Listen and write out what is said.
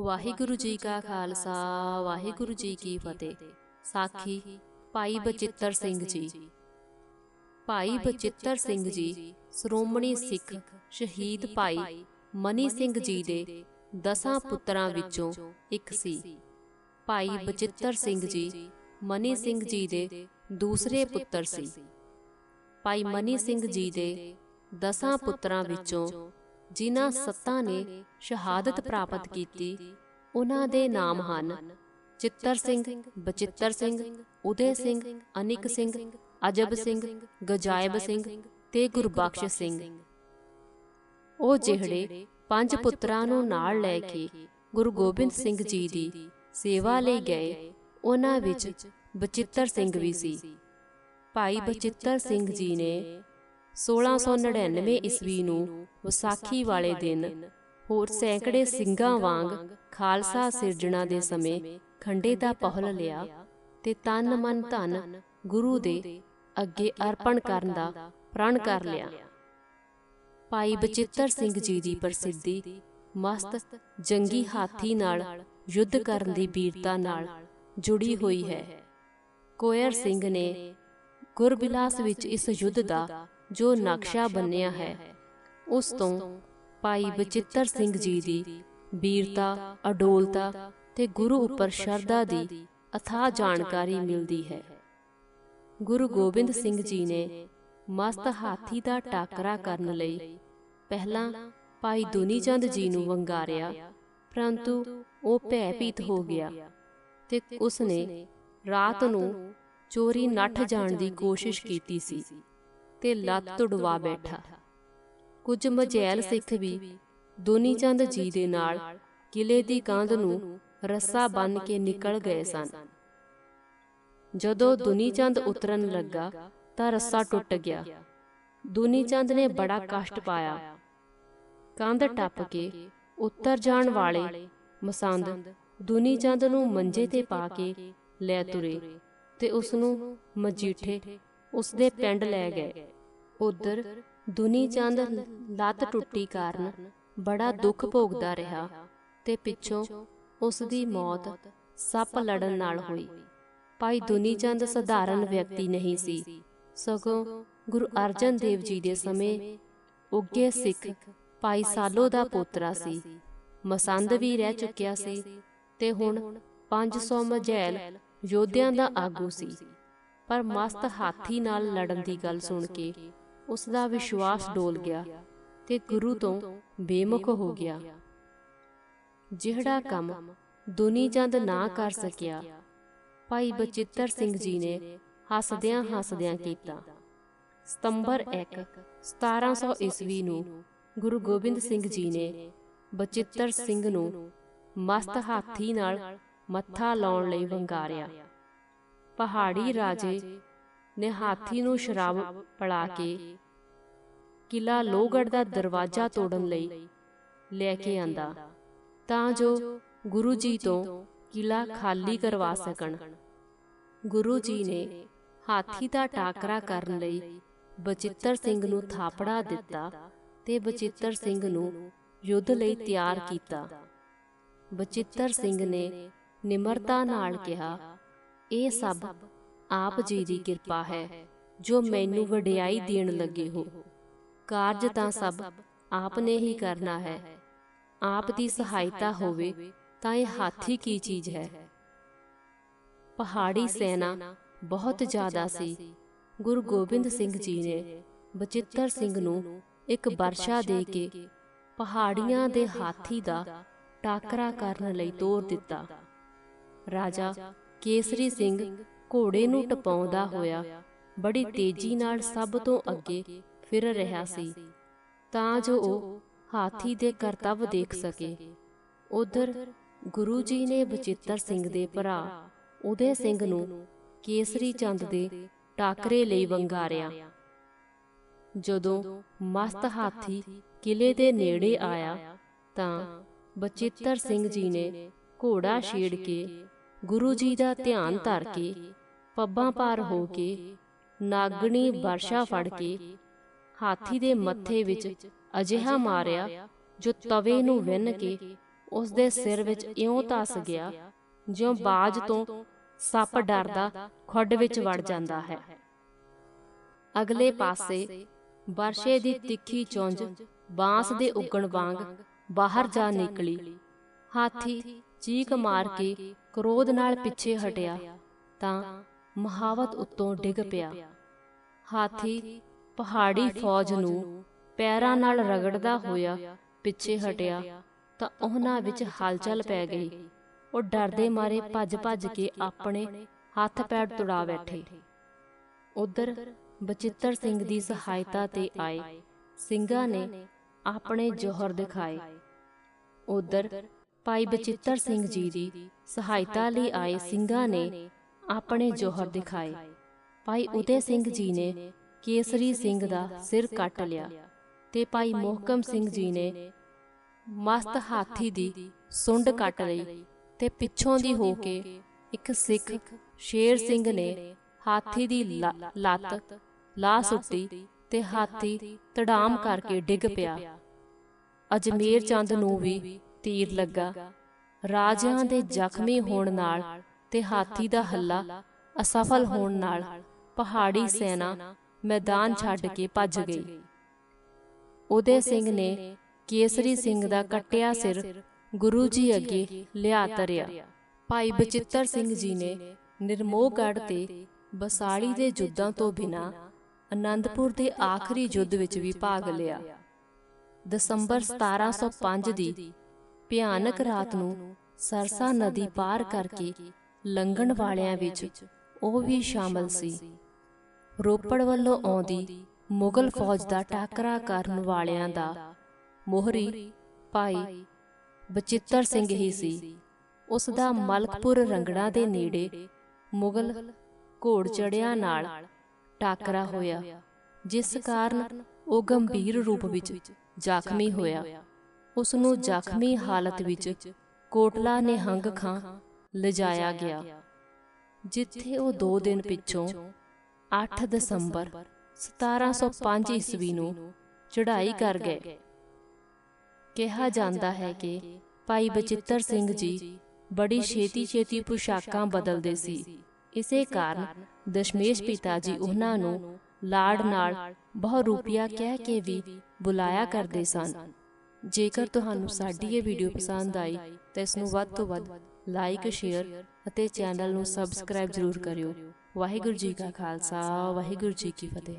ਵਾਹਿਗੁਰੂ ਜੀ ਕਾ ਖਾਲਸਾ, ਵਾਹਿਗੁਰੂ ਜੀ ਕੀ ਫਤਿਹ। ਸਾਖੀ ਭਾਈ ਬਚਿੱਤਰ ਸਿੰਘ ਜੀ। ਭਾਈ ਬਚਿੱਤਰ ਸਿੰਘ ਜੀ, ਸ਼੍ਰੋਮਣੀ ਸਿੱਖ ਸ਼ਹੀਦ ਭਾਈ ਮਨੀ ਸਿੰਘ ਜੀ ਦੇ ਦਸਾਂ ਪੁੱਤਰਾਂ ਵਿੱਚੋਂ ਇੱਕ ਸੀ। ਭਾਈ ਬਚਿੱਤਰ ਸਿੰਘ ਜੀ, ਮਨੀ ਸਿੰਘ ਜੀ ਦੇ ਦੂਸਰੇ ਪੁੱਤਰ ਸੀ। ਭਾਈ ਮਨੀ ਸਿੰਘ ਜੀ ਦੇ ਦਸਾਂ ਪੁੱਤਰਾਂ ਵਿੱਚੋਂ ਜਿਨ੍ਹਾਂ ਸੱਤਾਂ ਨੇ ਸ਼ਹਾਦਤ ਪ੍ਰਾਪਤ ਕੀਤੀ ਉਹਨਾਂ ਦੇ ਨਾਮ ਹਨ ਚਿੱਤਰ ਸਿੰਘ ਬਚਿੱਤਰ ਸਿੰਘ ਉਦੇ ਸਿੰਘ ਅਨਿਕ ਸਿੰਘ ਅਜਬ ਸਿੰਘ ਗਜਾਇਬ ਸਿੰਘ ਤੇ ਗੁਰਬਖਸ਼ ਸਿੰਘ। ਉਹ ਜਿਹੜੇ ਪੰਜ ਪੁੱਤਰਾਂ ਨੂੰ ਨਾਲ ਲੈ ਕੇ ਗੁਰੂ ਗੋਬਿੰਦ ਸਿੰਘ ਜੀ ਦੀ ਸੇਵਾ ਲਈ ਗਏ ਉਹਨਾਂ ਵਿੱਚ ਬਚਿੱਤਰ ਸਿੰਘ ਵੀ ਸੀ। ਭਾਈ ਬਚਿੱਤਰ ਸਿੰਘ ਜੀ ਨੇ 1699 ਈਸਵੀ ਨੂੰ ਵਿਸਾਖੀ ਵਾਲੇ ਦਿਨ ਹੋਰ ਸੈਂਕੜੇ ਸਿੰਘਾਂ ਵਾਂਗ ਖਾਲਸਾ ਸਿਰਜਣਾ ਦੇ ਸਮੇਂ ਖੰਡੇ ਦਾ ਪਹਲ ਲਿਆ ਤੇ ਤਨ ਮਨ ਧਨ ਗੁਰੂ ਦੇ ਅੱਗੇ ਅਰਪਣ ਕਰਨ ਦਾ ਪ੍ਰਣ ਕਰ ਲਿਆ। ਭਾਈ ਬਚਿੱਤਰ ਸਿੰਘ ਜੀ ਦੀ ਪ੍ਰਸਿੱਧੀ, ਮਸਤ, ਜੰਗੀ ਹਾਥੀ ਨਾਲ ਯੁੱਧ ਕਰਨ ਦੀ ਵੀਰਤਾ ਨਾਲ ਜੁੜੀ ਹੋਈ ਹੈ। ਕੋਇਰ ਸਿੰਘ ਨੇ ਗੁਰਬਿਲਾਸ ਵਿੱਚ ਇਸ ਯੁੱਧ ਦਾ ਜੋ ਨਕਸ਼ਾ ਬੰਨਿਆ ਹੈ ਉਸ ਤੋਂ ਭਾਈ ਬਚਿੱਤਰ ਸਿੰਘ ਜੀ ਦੀ ਵੀਰਤਾ ਅਡੋਲਤਾ ਤੇ ਗੁਰੂ ਉੱਪਰ ਸ਼ਰਧਾ ਦੀ ਅਥਾਹ ਜਾਣਕਾਰੀ ਮਿਲਦੀ ਹੈ। ਗੁਰੂ ਗੋਬਿੰਦ ਸਿੰਘ ਜੀ ਨੇ ਮਸਤ ਹਾਥੀ ਦਾ ਟਾਕਰਾ ਕਰਨ ਲਈ ਪਹਿਲਾਂ ਭਾਈ ਦੁਨੀ ਚੰਦ ਜੀ ਨੂੰ ਵੰਗਾਰਿਆ ਪਰੰਤੂ ਉਹ ਭੈਭੀਤ ਹੋ ਗਿਆ। ਤੇ ਉਸਨੇ ਰਾਤ ਨੂੰ ਚੋਰੀ ਨੱਠ ਜਾਣ ਦੀ ਕੋਸ਼ਿਸ਼ ਕੀਤੀ ਸੀ। ਤੇ ਲੱਤ ਤੁੜਵਾ ਬੈਠਾ। ਕੁਝ ਮਜੈਲ ਸਿੱਖ ਵੀ ਦੋਨੀ ਚੰਦ ਜੀ ਦੇ ਨਾਲ ਕਿਲੇ ਦੀ ਕੰਧ ਨੂੰ ਰੱਸਾ ਬੰਨ ਕੇ ਨਿਕਲ ਗਏ ਸਨ। ਜਦੋਂ ਦੁਨੀ ਚੰਦ ਉਤਰਨ ਲੱਗਾ ਤਾਂ ਰੱਸਾ ਟੁੱਟ ਗਿਆ। ਦੁਨੀ ਚੰਦ ਨੇ ਬੜਾ ਕਸ਼ਟ ਪਾਇਆ। ਕੰਧ ਟੱਪ ਕੇ ਉੱਤਰ ਜਾਣ ਵਾਲੇ ਮਸੰਦ ਦੁਨੀ ਚੰਦ ਨੂੰ ਮੰਜੇ ਤੇ ਪਾ ਕੇ ਲੈ ਤੁਰੇ ਤੇ ਉਸ ਨੂੰ ਮਜੀਠੇ ਉਸ ਦੇ ਪਿੰਡ ਲੈ ਗਏ। ਉਧਰ ਦੁਨੀ ਚੰਦ ਲੱਤ ਟੁੱਟੀ ਕਾਰਨ ਬੜਾ ਦੁੱਖ ਭੋਗਦਾ ਰਿਹਾ ਤੇ ਪਿੱਛੋਂ ਉਸ ਦੀ ਮੌਤ ਸੱਪ ਲੜਨ ਨਾਲ ਹੋਈ। ਭਾਈ ਦੁਨੀ ਚੰਦ ਸਧਾਰਨ ਵਿਅਕਤੀ ਨਹੀਂ ਸੀ। ਸਗੋਂ ਗੁਰੂ ਅਰਜਨ ਦੇਵ ਜੀ ਦੇ ਸਮੇਂ ਉੱਗੇ ਸਿੱਖ ਭਾਈ ਸਾਲੋ ਦਾ ਪੋਤਰਾ ਸੀ। ਮਸੰਦ ਵੀ ਰਹਿ ਚੁੱਕਿਆ ਸੀ ਤੇ ਹੁਣ 500 ਮਜੈਲ ਯੋਧਿਆਂ ਦਾ ਆਗੂ ਸੀ। ਪਰ ਮਸਤ ਹਾਥੀ ਨਾਲ ਲੜਨ ਦੀ ਗੱਲ ਸੁਣ ਕੇ ਉਸ ਦਾ ਵਿਸ਼ਵਾਸ ਡੋਲ ਗਿਆ ਤੇ ਗੁਰੂ ਤੋਂ ਬੇਮੁਖ ਹੋ ਗਿਆ। ਜਿਹੜਾ ਕੰਮ ਦੁਨੀ ਚੰਦ ਨਾ ਕਰ ਸਕਿਆ, ਭਾਈ ਬਚਿੱਤਰ ਸਿੰਘ ਜੀ ਨੇ ਹੱਸਦਿਆਂ ਹੱਸਦਿਆਂ ਕੀਤਾ। ਸਤੰਬਰ 1 1700 ਈਸਵੀ ਨੂੰ ਗੁਰੂ ਗੋਬਿੰਦ ਸਿੰਘ ਜੀ ਨੇ ਬਚਿੱਤਰ ਸਿੰਘ ਨੂੰ ਮਸਤ ਹਾਥੀ ਨਾਲ ਮੱਥਾ ਲਾਉਣ ਲਈ ਵੰਗਾਰਿਆ। ਪਹਾੜੀ ਰਾਜੇ ਨੇ ਹਾਥੀ ਨੂੰ ਸ਼ਰਾਬ ਪੜਾ ਕੇ ਕਿਲਾ ਲੋਹਗੜ ਦਾ ਦਰਵਾਜ਼ਾ ਤੋੜਨ ਲਈ ਲੈ ਕੇ ਆਂਦਾ। ਤਾਂ ਜੋ ਗੁਰੂ ਜੀ ਤੋਂ ਕਿਲਾ ਖਾਲੀ ਕਰਵਾ ਸਕਣ। ਗੁਰੂ ਜੀ ਨੇ ਹਾਥੀ ਦਾ ਟਾਕਰਾ ਕਰਨ ਲਈ ਬਚਿੱਤਰ ਸਿੰਘ ਨੂੰ ਥਾਪੜਾ ਦਿੱਤਾ ਤੇ ਬਚਿੱਤਰ ਸਿੰਘ ਨੂੰ ਯੁੱਧ ਲਈ ਤਿਆਰ ਕੀਤਾ। ਬਚਿੱਤਰ ਸਿੰਘ ਨੇ ਨਿਮਰਤਾ ਨਾਲ ਕਿਹਾ ਇਹ ਸਭ ਆਪ ਜੀ ਦੀ ਕਿਰਪਾ ਹੈ ਜੋ ਮੈਨੂੰ ਵਡਿਆਈ ਦੇਣ ਲੱਗੇ ਹੋ। ਕਾਰਜ ਤਾਂ ਸਭ ਆਪ ਨੇ ਹੀ ਕਰਨਾ ਹੈ। ਆਪ ਦੀ ਸਹਾਇਤਾ ਹੋਵੇ ਤਾਂ ਇਹ ਹਾਥੀ ਕੀ ਚੀਜ਼ ਹੈ? ਪਹਾੜੀ ਸੈਨਾ ਬਹੁਤ ਜ਼ਿਆਦਾ ਸੀ। ਗੁਰੂ ਗੋਬਿੰਦ ਸਿੰਘ ਜੀ ਨੇ ਬਚਿੱਤਰ ਸਿੰਘ ਨੂੰ ਇੱਕ ਵਰਸ਼ਾ ਦੇ ਕੇ ਪਹਾੜੀਆਂ ਦੇ ਹਾਥੀ ਦਾ ਟਾਕਰਾ ਕਰਨ ਲਈ ਤੋਰ ਦਿੱਤਾ। ਰਾਜਾ ਕੇਸਰੀ ਸਿੰਘ ਘੋੜੇ ਨੂੰ ਟਪਾਉਂਦਾ ਹੋਇਆ ਬੜੀ ਤੇਜ਼ੀ ਨਾਲ ਸਭ ਤੋਂ ਅੱਗੇ ਫਿਰ ਰਿਹਾ ਸੀ। ਤਾਂ ਜੋ ਉਹ ਹਾਥੀ ਦੇ ਕਰਤੱਵ ਦੇਖ ਸਕੇ। ਉਧਰ ਗੁਰੂ ਜੀ ਨੇ ਬਚਿੱਤਰ ਸਿੰਘ ਦੇ ਭਰਾ ਉਦੇ ਸਿੰਘ ਨੂੰ ਕੇਸਰੀ ਚੰਦ ਦੇ ਟਾਕਰੇ ਲਈ ਵੰਗਾਰਿਆ। ਜਦੋਂ ਮਸਤ ਹਾਥੀ ਕਿਲੇ ਦੇ ਨੇੜੇ ਆਇਆ ਤਾਂ ਬਚਿੱਤਰ ਸਿੰਘ ਜੀ ਨੇ ਘੋੜਾ ਛੇੜ ਕੇ ਗੁਰੂ ਜੀ ਦਾ ਧਿਆਨ ਧਰ ਕੇ ਪੱਬਾਂ ਪਾਰ ਹੋ ਕੇ, ਨਾਗਣੀ ਵਰਸ਼ਾ ਫੜ ਕੇ, ਹਾਥੀ ਦੇ ਮੱਥੇ ਵਿੱਚ ਅਜਿਹਾ ਮਾਰਿਆ ਜੋ ਤਵੇ ਨੂੰ ਵਿੰਨ ਕੇ ਉਸ ਦੇ ਸਿਰ ਵਿੱਚ ਇਉਂ ਧਸ ਗਿਆ, ਜਿਉਂ ਬਾਜ ਤੋਂ ਸੱਪ ਡਰਦਾ ਖੁੱਡ ਵਿੱਚ ਵੜ ਜਾਂਦਾ ਹੈ। ਅਗਲੇ ਪਾਸੇ ਵਰਸ਼ੇ ਦੀ ਤਿੱਖੀ ਚੁੰਝ ਬਾਂਸ ਦੇ ਉੱਗਣ ਵਾਂਗ ਬਾਹਰ ਜਾ ਨਿਕਲੀ। ਹਾਥੀ ਚੀਕ ਮਾਰ ਕੇ ਕ੍ਰੋਧ ਨਾਲ ਪਿੱਛੇ ਹਟਿਆ ਤਾਂ ਮਹਾਵਤ ਉੱਤੋਂ ਡਿੱਗ ਪਿਆ। ਹਾਥੀ ਪਹਾੜੀ ਫੌਜ ਨੂੰ ਪੈਰਾਂ ਨਾਲ ਰਗੜਦਾ ਹੋਇਆ ਪਿੱਛੇ ਹਟਿਆ। ਤਾਂ ਉਹਨਾਂ ਵਿੱਚ ਹਲਚਲ ਪੈ ਗਈ। ਉਹ ਡਰਦੇ ਮਾਰੇ ਭੱਜ-ਭੱਜ ਕੇ ਆਪਣੇ ਹੱਥ ਪੈਰ ਤੁੜਾ ਬੈਠੇ। ਉਧਰ ਬਚਿੱਤਰ ਸਿੰਘ ਦੀ ਸਹਾਇਤਾ ਤੇ ਆਏ। ਸਿੰਘਾਂ ਨੇ ਆਪਣੇ ਜੋਹਰ ਦਿਖਾਏ। ਉਧਰ ਭਾਈ ਬਚਿੱਤਰ ਸਿੰਘ ਜੀ ਦੀ ਸਹਾਇਤਾ ਲਈ ਆਏ ਸਿੰਘਾਂ ਨੇ ਆਪਣੇ ਜੋਹਰ ਦਿਖਾਏ। ਭਾਈ ਉਦੇ ਸਿੰਘ ਜੀ ਨੇ ਕੇਸਰੀ ਸਿੰਘ ਦਾ ਸਿਰ ਕੱਟ ਲਿਆ ਤੇ ਭਾਈ ਮੋਹਕਮ ਸਿੰਘ ਜੀ ਨੇ ਮਸਤ ਹਾਥੀ ਦੀ ਸੁੰਡ ਕੱਟ ਲਈ ਤੇ ਪਿੱਛੋਂ ਦੀ ਹੋ ਕੇ ਇੱਕ ਸਿੱਖ ਸ਼ੇਰ ਸਿੰਘ ਨੇ ਹਾਥੀ ਦੀ ਲੱਤ ਲਾ ਸੁੱਟੀ ਤੇ ਹਾਥੀ ਤੜਾਮ ਕਰਕੇ ਡਿੱਗ ਪਿਆ। ਅਜਮੇਰ ਚੰਦ ਨੂੰ ਵੀ ਤੀਰ ਲੱਗਾ। ਰਾਜਿਆਂ ਦੇ ਜ਼ਖਮੀ ਹੋਣ ਨਾਲ ਤੇ ਹਾਥੀ ਦਾ ਹੱਲਾ ਅਸਫਲ ਹੋਣ ਨਾਲ ਪਹਾੜੀ ਸੈਨਾ ਮੈਦਾਨ ਛੱਡ ਕੇ ਭੱਜ ਗਈ। ਉਦੇ ਸਿੰਘ ਨੇ ਕੇਸਰੀ ਸਿੰਘ ਦਾ ਕੱਟਿਆ ਸਿਰ ਗੁਰੂ ਜੀ ਅੱਗੇ ਲਿਆ ਤਰਿਆ। ਭਾਈ ਬਚਿੱਤਰ ਸਿੰਘ ਜੀ ਨੇ ਨਿਰਮੋਹਗੜ੍ਹ ਤੇ ਬਸਾੜੀ ਦੇ ਯੁੱਧਾਂ ਤੋਂ ਬਿਨਾ ਆਨੰਦਪੁਰ ਦੇ ਆਖਰੀ ਯੁੱਧ ਵਿੱਚ ਵੀ ਭਾਗ ਲਿਆ। ਦਸੰਬਰ 1705 ਦੀ ਭਿਆਨਕ ਰਾਤ ਨੂੰ ਸਰਸਾ ਨਦੀ ਪਾਰ ਕਰਕੇ ਲੰਘਣ ਵਾਲਿਆਂ ਵਿੱਚ ਉਹ ਵੀ ਸ਼ਾਮਲ ਸੀ। ਰੋਪੜ ਵੱਲੋਂ ਆਉਂਦੀ ਮੁਗਲ ਫੌਜ ਦਾ ਟਾਕਰਾ ਕਰਨ ਵਾਲਿਆਂ ਦਾ ਮੋਹਰੀ ਭਾਈ ਬਚਿੱਤਰ ਸਿੰਘ ਹੀ ਸੀ। ਉਸ ਦਾ ਮਲਕਪੁਰ ਰੰਗੜਾ ਦੇ ਨੇੜੇ ਮੁਗਲ ਘੋੜ ਚੜਿਆਂ ਨਾਲ ਟਾਕਰਾ ਹੋਇਆ, ਜਿਸ ਕਾਰਨ ਉਹ ਗੰਭੀਰ ਰੂਪ ਵਿੱਚ ਜ਼ਖਮੀ ਹੋਇਆ। ਉਸ ਨੂੰ ਜ਼ਖਮੀ ਹਾਲਤ ਵਿੱਚ ਕੋਟਲਾ ਨਿਹੰਗ ਖਾਂ ਲਿਜਾਇਆ ਗਿਆ, ਜਿੱਥੇ ਉਹ 2 ਦਿਨ ਪਿੱਛੋਂ 8 ਦਸੰਬਰ 1705 ਈਸਵੀ ਨੂੰ ਚੜ੍ਹਾਈ ਕਰ ਗਏ। ਕਿਹਾ ਜਾਂਦਾ ਹੈ ਕਿ ਭਾਈ ਬਚਿੱਤਰ ਸਿੰਘ ਜੀ ਬੜੀ ਛੇਤੀ-ਛੇਤੀ ਪੁਸ਼ਾਕਾਂ ਬਦਲਦੇ ਸੀ। ਇਸੇ ਕਾਰਨ ਦਸ਼ਮੇਸ਼ ਪਿਤਾ ਜੀ ਉਹਨਾਂ ਨੂੰ ਲਾੜ ਨਾਲ ਬਹੁ ਰੁਪਿਆ ਕਹਿ ਕੇ ਵੀ ਬੁਲਾਇਆ ਕਰਦੇ ਸਨ। ਜੇਕਰ ਤੁਹਾਨੂੰ ਸਾਡੀ ਇਹ ਵੀਡੀਓ ਪਸੰਦ ਆਈ ਤਾਂ ਇਸ ਨੂੰ ਵੱਧ ਤੋਂ ਵੱਧ ਲਾਈਕ ਸ਼ੇਅਰ ਅਤੇ ਚੈਨਲ ਨੂੰ ਸਬਸਕ੍ਰਾਈਬ ਜ਼ਰੂਰ ਕਰਿਓ। ਵਾਹਿਗੁਰੂ ਜੀ ਕਾ ਖਾਲਸਾ ਵਾਹਿਗੁਰੂ ਜੀ ਕੀ ਫਤਿਹ।